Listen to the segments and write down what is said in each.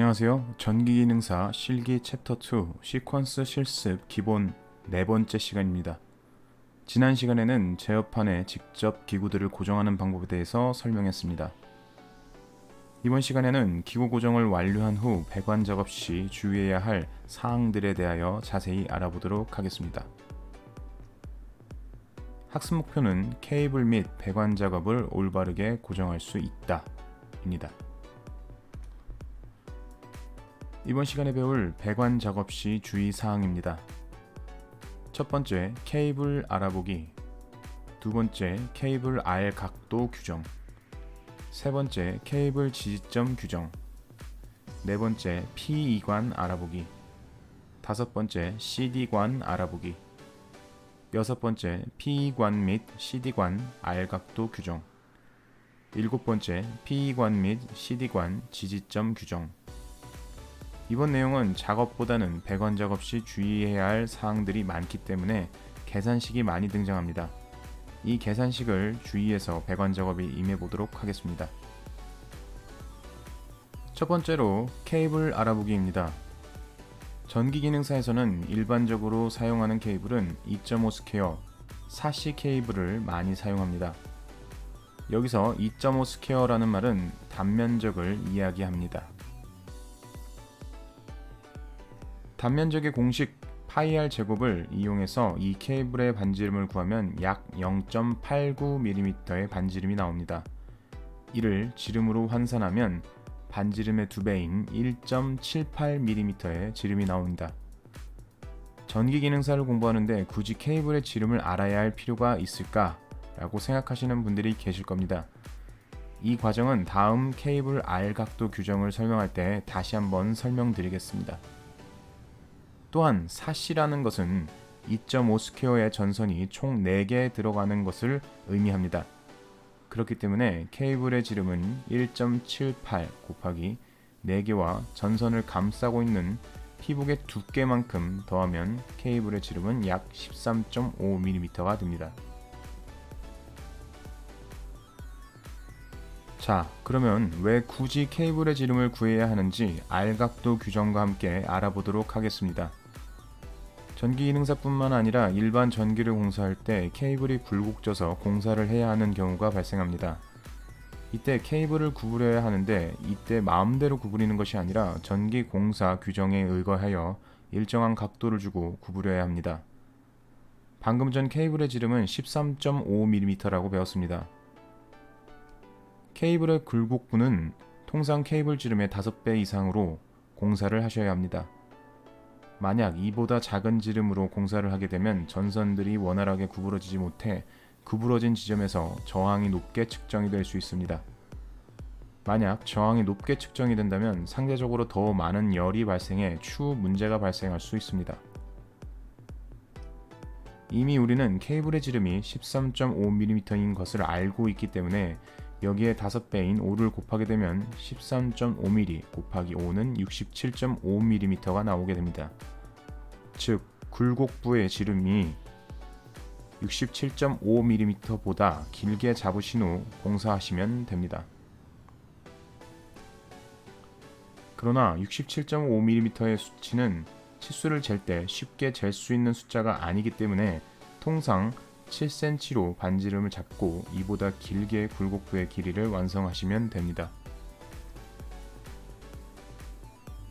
안녕하세요. 전기기능사 실기 챕터 2 시퀀스 실습 기본 네 번째 시간입니다. 지난 시간에는 제어판에 직접 기구들을 고정하는 방법에 대해서 설명했습니다. 이번 시간에는 기구 고정을 완료한 후 배관 작업 시 주의해야 할 사항들에 대하여 자세히 알아보도록 하겠습니다. 학습 목표는 케이블 및 배관 작업을 올바르게 고정할 수 있다. 입니다. 이번 시간에 배울 배관 작업 시 주의 사항입니다. 첫 번째, 케이블 알아보기. 두 번째, 케이블 R 각도 규정. 세 번째, 케이블 지지점 규정. 네 번째, P2관 알아보기. 다섯 번째, CD관 알아보기. 여섯 번째, P2관 및 CD관 R 각도 규정. 일곱 번째, P2관 및 CD관 지지점 규정. 이번 내용은 작업보다는 배관 작업 시 주의해야 할 사항들이 많기 때문에 계산식이 많이 등장합니다. 이 계산식을 주의해서 배관 작업에 임해 보도록 하겠습니다. 첫 번째로 케이블 알아보기입니다. 전기 기능사에서는 일반적으로 사용하는 케이블은 2.5 스퀘어 4C 케이블을 많이 사용합니다. 여기서 2.5 스퀘어라는 말은 단면적을 이야기합니다. 단면적의 공식 파이R 제곱을 이용해서 이 케이블의 반지름을 구하면 약 0.89mm의 반지름이 나옵니다. 이를 지름으로 환산하면 반지름의 두 배인 1.78mm의 지름이 나옵니다. 전기 기능사를 공부하는데 굳이 케이블의 지름을 알아야 할 필요가 있을까? 라고 생각하시는 분들이 계실 겁니다. 이 과정은 다음 케이블 R 각도 규정을 설명할 때 다시 한번 설명드리겠습니다. 또한 사시라는 것은 2.5 스퀘어의 전선이 총 4개 들어가는 것을 의미합니다. 그렇기 때문에 케이블의 지름은 1.78 곱하기 4개와 전선을 감싸고 있는 피복의 두께만큼 더하면 케이블의 지름은 약 13.5mm가 됩니다. 자, 그러면 왜 굳이 케이블의 지름을 구해야 하는지 알각도 규정과 함께 알아보도록 하겠습니다. 전기 기능사뿐만 아니라 일반 전기를 공사할 때 케이블이 굴곡져서 공사를 해야 하는 경우가 발생합니다. 이때 케이블을 구부려야 하는데 이때 마음대로 구부리는 것이 아니라 전기 공사 규정에 의거하여 일정한 각도를 주고 구부려야 합니다. 방금 전 케이블의 지름은 13.5mm라고 배웠습니다. 케이블의 굴곡부는 통상 케이블 지름의 5배 이상으로 공사를 하셔야 합니다. 만약 이보다 작은 지름으로 공사를 하게 되면 전선들이 원활하게 구부러지지 못해 구부러진 지점에서 저항이 높게 측정이 될 수 있습니다. 만약 저항이 높게 측정이 된다면 상대적으로 더 많은 열이 발생해 추후 문제가 발생할 수 있습니다. 이미 우리는 케이블의 지름이 13.5mm인 것을 알고 있기 때문에 여기에 5배인 5를 곱하게 되면 13.5mm 곱하기 5는 67.5mm가 나오게 됩니다. 즉 굴곡부의 지름이 67.5mm보다 길게 잡으신 후 공사하시면 됩니다. 그러나 67.5mm의 수치는 치수를 잴 때 쉽게 잴 수 있는 숫자가 아니기 때문에 통상 7cm로 반지름을 잡고 이보다 길게 굴곡부의 길이를 완성하시면 됩니다.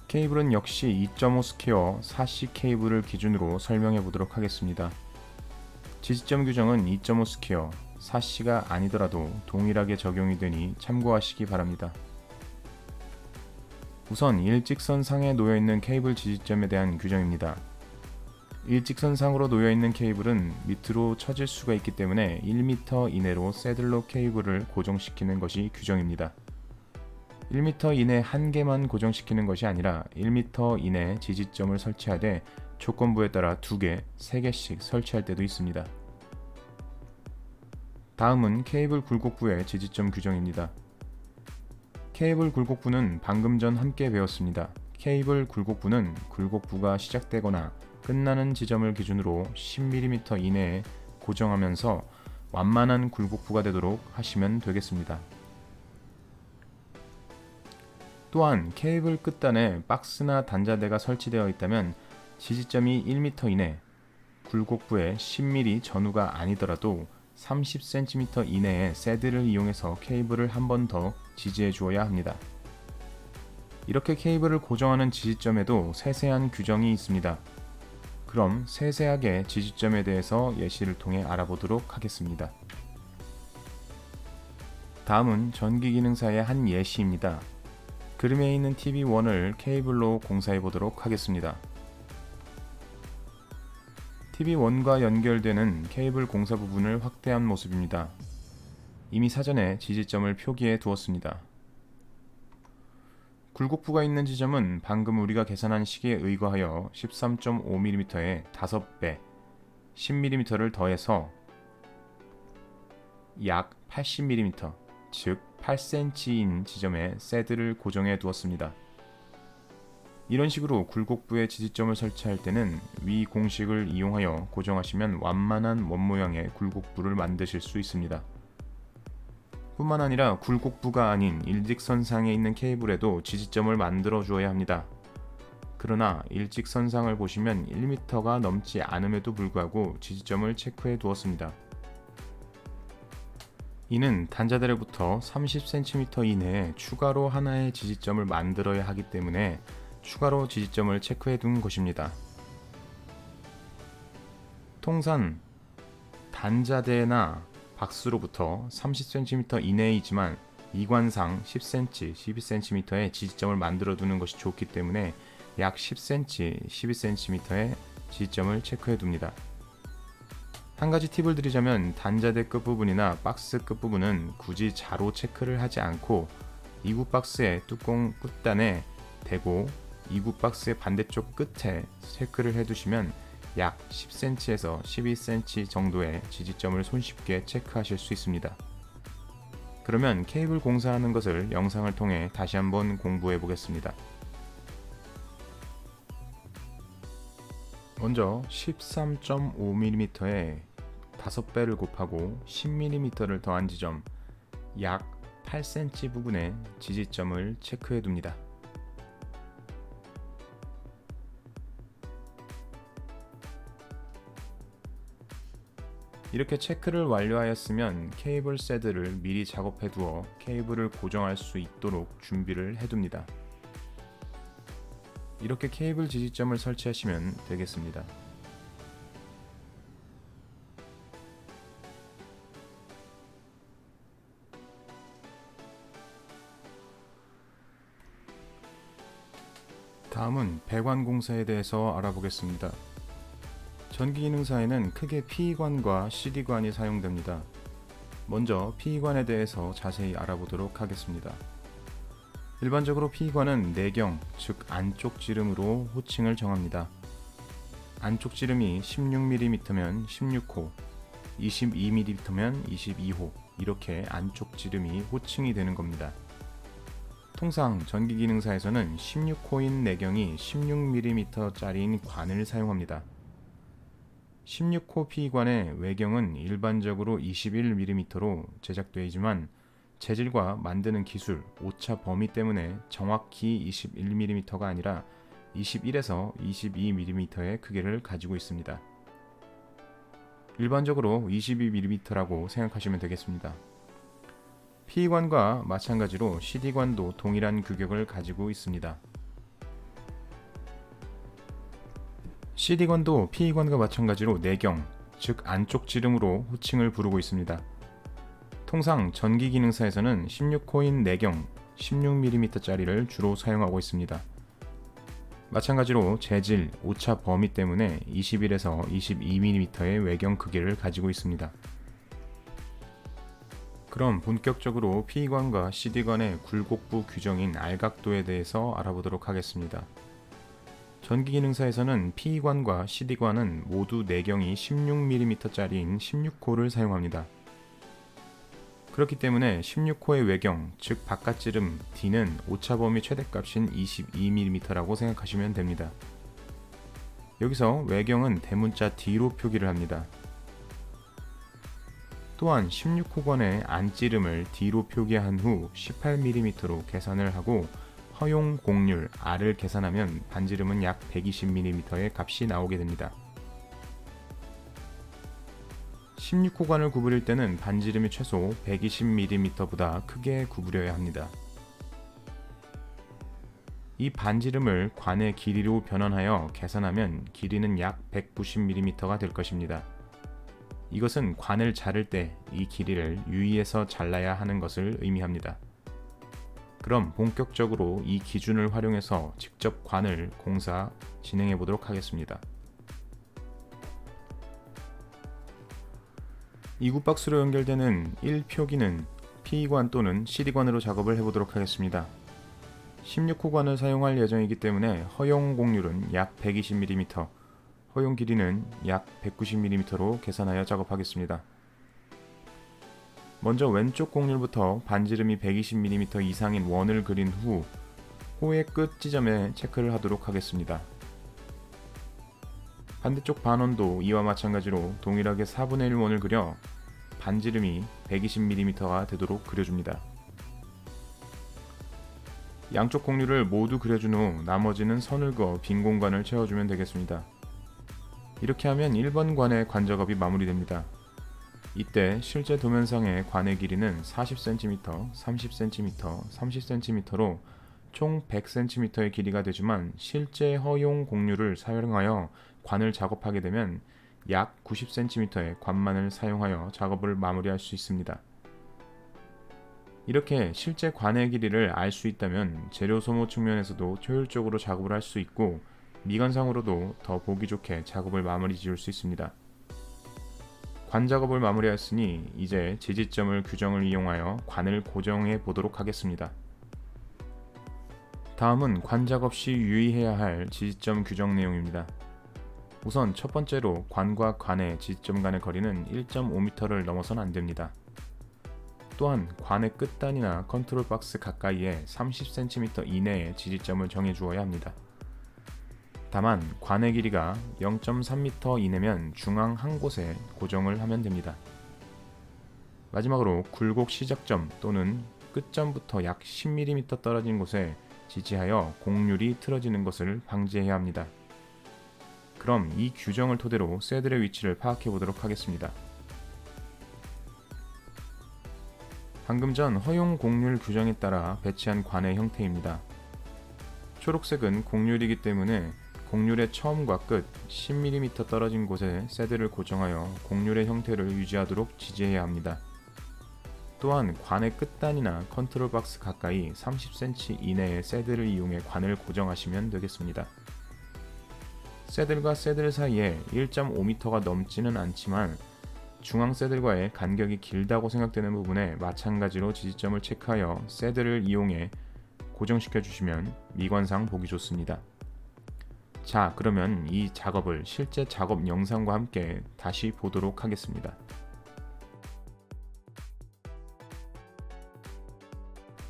케이블은 역시 2.5 스퀘어 4C 케이블을 기준으로 설명해 보도록 하겠습니다. 지지점 규정은 2.5 스퀘어 4C가 아니더라도 동일하게 적용이 되니 참고하시기 바랍니다. 우선 일직선 상에 놓여 있는 케이블 지지점에 대한 규정입니다. 일직선상으로 놓여 있는 케이블은 밑으로 처질 수가 있기 때문에 1m 이내로 새들로 케이블을 고정시키는 것이 규정입니다. 1m 이내 한 개만 고정시키는 것이 아니라 1m 이내 지지점을 설치하되 조건부에 따라 2개, 3개씩 설치할 때도 있습니다. 다음은 케이블 굴곡부의 지지점 규정입니다. 케이블 굴곡부는 방금 전 함께 배웠습니다. 케이블 굴곡부는 굴곡부가 시작되거나 끝나는 지점을 기준으로 10mm 이내에 고정하면서 완만한 굴곡부가 되도록 하시면 되겠습니다. 또한 케이블 끝단에 박스나 단자대가 설치되어 있다면 지지점이 1m 이내, 굴곡부에 10mm 전후가 아니더라도 30cm 이내의 새드를 이용해서 케이블을 한 번 더 지지해 주어야 합니다. 이렇게 케이블을 고정하는 지지점에도 세세한 규정이 있습니다. 그럼 세세하게 지지점에 대해서 예시를 통해 알아보도록 하겠습니다. 다음은 전기 기능사의 한 예시입니다. 그림에 있는 TV1을 케이블로 공사해 보도록 하겠습니다. TV1과 연결되는 케이블 공사 부분을 확대한 모습입니다. 이미 사전에 지지점을 표기해 두었습니다. 굴곡부가 있는 지점은 방금 우리가 계산한 식에 의거하여 13.5mm의 5배 10mm를 더해서 약 80mm, 즉 8cm인 지점에 새드를 고정해 두었습니다. 이런 식으로 굴곡부에 지지점을 설치할 때는 위 공식을 이용하여 고정하시면 완만한 원 모양의 굴곡부를 만드실 수 있습니다. 뿐만 아니라 굴곡부가 아닌 일직선상에 있는 케이블에도 지지점을 만들어 주어야 합니다. 그러나 일직선상을 보시면 1m가 넘지 않음에도 불구하고 지지점을 체크해 두었습니다. 이는 단자대로부터 30cm 이내에 추가로 하나의 지지점을 만들어야 하기 때문에 추가로 지지점을 체크해 둔 것입니다. 통산 단자대나 박스로부터 30cm 이내이지만 이관상 10cm, 12cm의 지지점을 만들어 두는 것이 좋기 때문에 약 10cm, 12cm의 지지점을 체크해 둡니다. 한 가지 팁을 드리자면 단자대 끝부분이나 박스 끝부분은 굳이 자로 체크를 하지 않고 이구 박스의 뚜껑 끝단에 대고 이구 박스의 반대쪽 끝에 체크를 해 두시면 약 10cm에서 12cm 정도의 지지점을 손쉽게 체크하실 수 있습니다. 그러면 케이블 공사하는 것을 영상을 통해 다시 한번 공부해 보겠습니다. 먼저 13.5mm에 5배를 곱하고 10mm를 더한 지점 약 8cm 부분에 지지점을 체크해 둡니다. 이렇게 체크를 완료하였으면 케이블 새드를 미리 작업해 두어 케이블을 고정할 수 있도록 준비를 해둡니다. 이렇게 케이블 지지점을 설치하시면 되겠습니다. 다음은 배관 공사에 대해서 알아보겠습니다. 전기기능사에는 크게 P관과 CD관이 사용됩니다. 먼저 P관에 대해서 자세히 알아보도록 하겠습니다. 일반적으로 P관은 내경, 즉 안쪽 지름으로 호칭을 정합니다. 안쪽 지름이 16mm면 16호, 22mm면 22호 이렇게 안쪽 지름이 호칭이 되는 겁니다. 통상 전기기능사에서는 16호인 내경이 16mm짜리인 관을 사용합니다. 16호 P관의 외경은 일반적으로 21mm로 제작되지만 재질과 만드는 기술, 오차 범위 때문에 정확히 21mm가 아니라 21에서 22mm의 크기를 가지고 있습니다. 일반적으로 22mm라고 생각하시면 되겠습니다. P관과 마찬가지로 CD관도 동일한 규격을 가지고 있습니다. CD관도 PE관과 마찬가지로 내경, 즉 안쪽 지름으로 호칭을 부르고 있습니다. 통상 전기 기능사에서는 16호인 내경 16mm짜리를 주로 사용하고 있습니다. 마찬가지로 재질, 오차 범위 때문에 21에서 22mm의 외경 크기를 가지고 있습니다. 그럼 본격적으로 P관과 CD관의 굴곡부 규정인 알각도에 대해서 알아보도록 하겠습니다. 전기기능사에서는 P관과 CD관은 모두 내경이 16mm짜리인 16호를 사용합니다. 그렇기 때문에 16호의 외경, 즉 바깥지름 D는 오차범위 최대값인 22mm라고 생각하시면 됩니다. 여기서 외경은 대문자 D로 표기를 합니다. 또한 16호관의 안지름을 D로 표기한 후 18mm로 계산을 하고 허용 공률 R을 계산하면 반지름은 약 120mm의 값이 나오게 됩니다. 16호관을 구부릴 때는 반지름이 최소 120mm보다 크게 구부려야 합니다. 이 반지름을 관의 길이로 변환하여 계산하면 길이는 약 190mm가 될 것입니다. 이것은 관을 자를 때 이 길이를 유의해서 잘라야 하는 것을 의미합니다. 그럼 본격적으로 이 기준을 활용해서 직접 관을 공사 진행해 보도록 하겠습니다. 이구박스로 연결되는 1표기는 P관 또는 CD관으로 작업을 해보도록 하겠습니다. 16호 관을 사용할 예정이기 때문에 허용 공률은 약 120mm, 허용 길이는 약 190mm로 계산하여 작업하겠습니다. 먼저 왼쪽 공률부터 반지름이 120mm 이상인 원을 그린 후 호의 끝 지점에 체크를 하도록 하겠습니다. 반대쪽 반원도 이와 마찬가지로 동일하게 4분의 1 원을 그려 반지름이 120mm가 되도록 그려줍니다. 양쪽 공률을 모두 그려준 후 나머지는 선을 그어 빈 공간을 채워주면 되겠습니다. 이렇게 하면 1번 관의 관작업이 마무리됩니다. 이때 실제 도면상의 관의 길이는 40cm, 30cm, 30cm로 총 100cm의 길이가 되지만 실제 허용 공률을 사용하여 관을 작업하게 되면 약 90cm의 관만을 사용하여 작업을 마무리할 수 있습니다. 이렇게 실제 관의 길이를 알 수 있다면 재료 소모 측면에서도 효율적으로 작업을 할 수 있고 미관상으로도 더 보기 좋게 작업을 마무리 지을 수 있습니다. 관 작업을 마무리했으니 이제 지지점을 규정을 이용하여 관을 고정해 보도록 하겠습니다. 다음은 관 작업 시 유의해야 할 지지점 규정 내용입니다. 우선 첫 번째로 관과 관의 지지점 간의 거리는 1.5m를 넘어선 안 됩니다. 또한 관의 끝단이나 컨트롤 박스 가까이에 30cm 이내의 지지점을 정해 주어야 합니다. 다만 관의 길이가 0.3m 이내면 중앙 한 곳에 고정을 하면 됩니다. 마지막으로 굴곡 시작점 또는 끝점부터 약 10mm 떨어진 곳에 지지하여 곡률이 틀어지는 것을 방지해야 합니다. 그럼 이 규정을 토대로 새들의 위치를 파악해 보도록 하겠습니다. 방금 전 허용 곡률 규정에 따라 배치한 관의 형태입니다. 초록색은 곡률이기 때문에 곡률의 처음과 끝 10mm 떨어진 곳에 새들을 고정하여 곡률의 형태를 유지하도록 지지해야 합니다. 또한 관의 끝단이나 컨트롤 박스 가까이 30cm 이내의 새들을 이용해 관을 고정하시면 되겠습니다. 새들과 새들 사이에 1.5m가 넘지는 않지만 중앙 새들과의 간격이 길다고 생각되는 부분에 마찬가지로 지지점을 체크하여 새들을 이용해 고정시켜 주시면 미관상 보기 좋습니다. 자, 그러면 이 작업을 실제 작업 영상과 함께 다시 보도록 하겠습니다.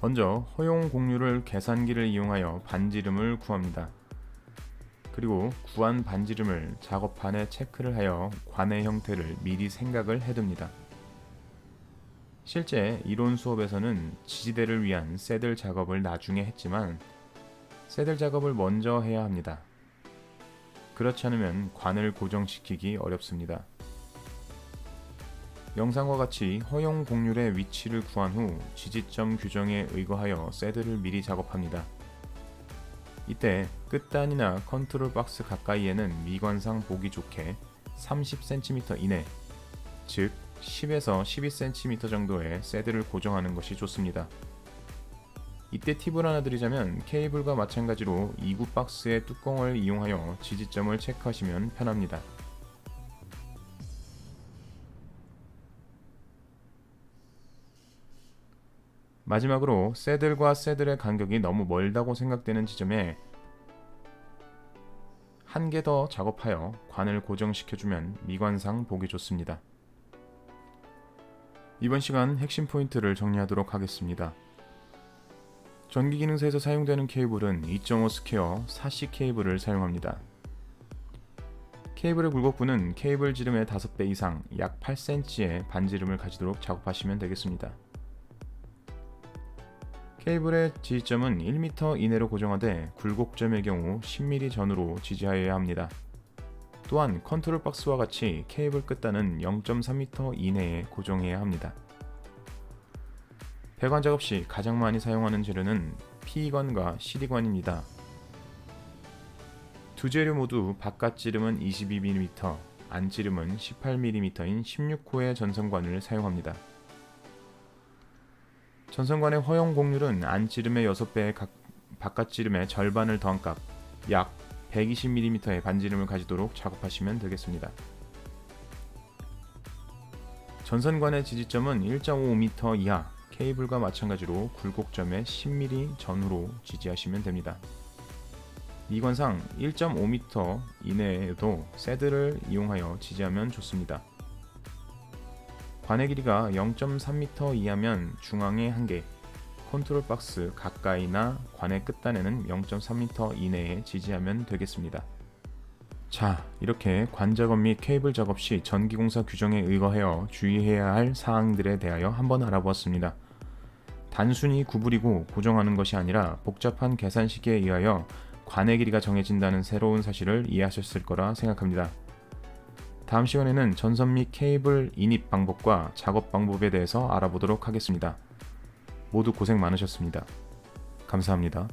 먼저 허용 공률을 계산기를 이용하여 반지름을 구합니다. 그리고 구한 반지름을 작업판에 체크를 하여 관의 형태를 미리 생각을 해둡니다. 실제 이론 수업에서는 지지대를 위한 새들 작업을 나중에 했지만 새들 작업을 먼저 해야 합니다. 그렇지 않으면 관을 고정시키기 어렵습니다. 영상과 같이 허용 곡률의 위치를 구한 후 지지점 규정에 의거하여 새들을 미리 작업합니다. 이때 끝단이나 컨트롤 박스 가까이에는 미관상 보기 좋게 30cm 이내, 즉 10에서 12cm 정도의 새들을 고정하는 것이 좋습니다. 이때 팁을 하나 드리자면 케이블과 마찬가지로 2구 박스의 뚜껑을 이용하여 지지점을 체크하시면 편합니다. 마지막으로 새들과 새들의 간격이 너무 멀다고 생각되는 지점에 한 개 더 작업하여 관을 고정시켜주면 미관상 보기 좋습니다. 이번 시간 핵심 포인트를 정리하도록 하겠습니다. 전기 기능사에서 사용되는 케이블은 2.5 스퀘어 4C 케이블을 사용합니다. 케이블의 굴곡부는 케이블 지름의 5배 이상 약 8cm의 반지름을 가지도록 작업하시면 되겠습니다. 케이블의 지지점은 1m 이내로 고정하되 굴곡점의 경우 10mm 전후로 지지하여야 합니다. 또한 컨트롤 박스와 같이 케이블 끝단은 0.3m 이내에 고정해야 합니다. 배관 작업 시 가장 많이 사용하는 재료는 P관과 CD관입니다. 두 재료 모두 바깥 지름은 22mm, 안 지름은 18mm인 16호의 전선관을 사용합니다. 전선관의 허용 곡률은 안 지름의 6배의 각, 바깥 지름의 절반을 더한 값, 약 120mm의 반지름을 가지도록 작업하시면 되겠습니다. 전선관의 지지점은 1.5m 이하, 케이블과 마찬가지로 굴곡점에 10mm 전후로 지지하시면 됩니다. 이관상 1.5m 이내에도 새드를 이용하여 지지하면 좋습니다. 관의 길이가 0.3m 이하면 중앙에 1개, 컨트롤 박스 가까이나 관의 끝단에는 0.3m 이내에 지지하면 되겠습니다. 자, 이렇게 관 작업 및 케이블 작업 시 전기공사 규정에 의거하여 주의해야 할 사항들에 대하여 한번 알아보았습니다. 단순히 구부리고 고정하는 것이 아니라 복잡한 계산식에 의하여 관의 길이가 정해진다는 새로운 사실을 이해하셨을 거라 생각합니다. 다음 시간에는 전선 및 케이블 인입 방법과 작업 방법에 대해서 알아보도록 하겠습니다. 모두 고생 많으셨습니다. 감사합니다.